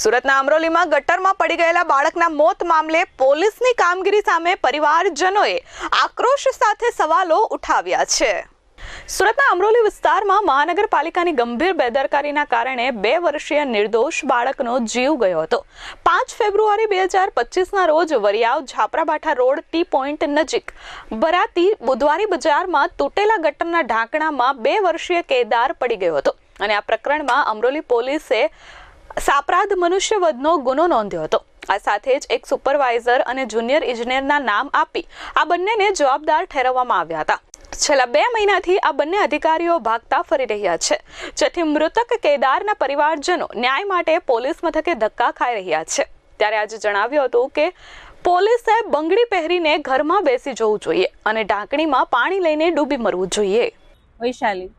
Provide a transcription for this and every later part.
સુરતના અમરોલીમાં ગટરમાં પડી ગયેલા બાળકના મોત મામલે પોલીસની કામગીરી સામે પરિવારજનોએ આક્રોશ સાથે સવાલો ઉઠાવ્યા છે. સુરતના અમરોલી વિસ્તારમાં મહાનગરપાલિકાની ગંભીર બેદરકારીના કારણે બે વર્ષીય નિર્દોષ બાળકનો જીવ ગયો હતો. પાંચ ફેબ્રુઆરી બે હજાર પચીસના રોજ વરિયાવ ઝાપરાબાઠા રોડ ટી પોઈન્ટ નજીક ભરાતી બુધવારી બજારમાં તૂટેલા ગટરના ઢાંકણામાં બે વર્ષીય કેદાર પડી ગયો હતો અને આ પ્રકરણમાં અમરોલી પોલીસે સાપરાધ મનુષ્યવધનો ગુનો નોંધ્યો હતો. આ સાથે જ એક સુપરવાઇઝર અને જુનિયર ઇજનેરના નામ આપી આ બંનેને જવાબદાર ઠેરવવામાં આવ્યા હતા. છેલ્લા બે મહિનાથી આ બંને અધિકારીઓ ભાગતા ફરી રહ્યા છે. જેથી મૃતક કેદારના પરિવારજનો ન્યાય માટે પોલીસ મથકે ધક્કા ખાઈ રહ્યા છે. ત્યારે આજે જણાવ્યું હતું કે, પોલીસે બંગડી પહેરીને ઘરમાં બેસી જવું જોઈએ અને ઢાંકણીમાં પાણી લઈને ડૂબી મરવું જોઈએ. વૈશાલી,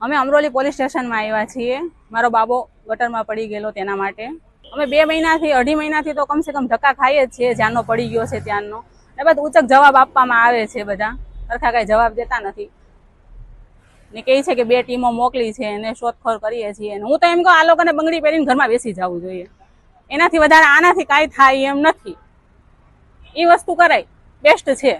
અમે અમરોલી પોલીસ સ્ટેશનમાં આવ્યા છીએ. મારો બાબો ગટરમાં પડી ગયેલો તેના માટે. અમે બે મહિનાથી, અઢી મહિનાથી તો કમસે કમ ધક્કા ખાઈએ જ છીએ જ્યાંનો પડી ગયો છે ત્યાંનો એ બાદ ઉચક જવાબ આપવામાં આવે છે બધા. સરખા કાંઈ જવાબ દેતા નથી. ને કહે છે કે બે ટીમો મોકલી છે અને શોધખોળ કરીએ છીએ. હું તો એમ કહું, આ લોકોને બંગડી પહેરીને ઘરમાં બેસી જવું જોઈએ. એનાથી વધારે આનાથી કાંઈ થાય એમ નથી. એ વસ્તુ કરાય. બેસ્ટ છે.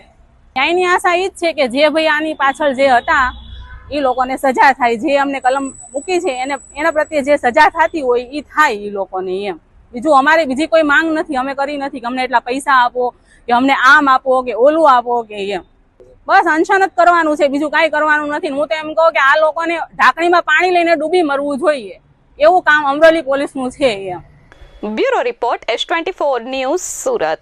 ન્યાયની આશા એ જ છે કે જે ભાઈ આની પાછળ જે હતા એ લોકોને સજા થાય, જે અમને કલમ મૂકી છે, એને, એના પ્રત્યે જે સજા થતી હોય એ થાય એ લોકોને એમ. બીજું અમારે બીજી કોઈ માંગ નથી, અમે કરી નથી કે અમને એટલા પૈસા આપો, કે અમને આમ આપો, કે ઓલું આપો, કે એમ. બસ અનશન જ કરવાનું છે, બીજું કાંઈ કરવાનું નથી. હું તો એમ કહું કે આ લોકોને ઢાંકણીમાં પાણી લઈને ડૂબી મરવું જોઈએ. એવું કામ અમરોલી પોલીસનું છે એમ. Bureau report, S twenty four news Surat.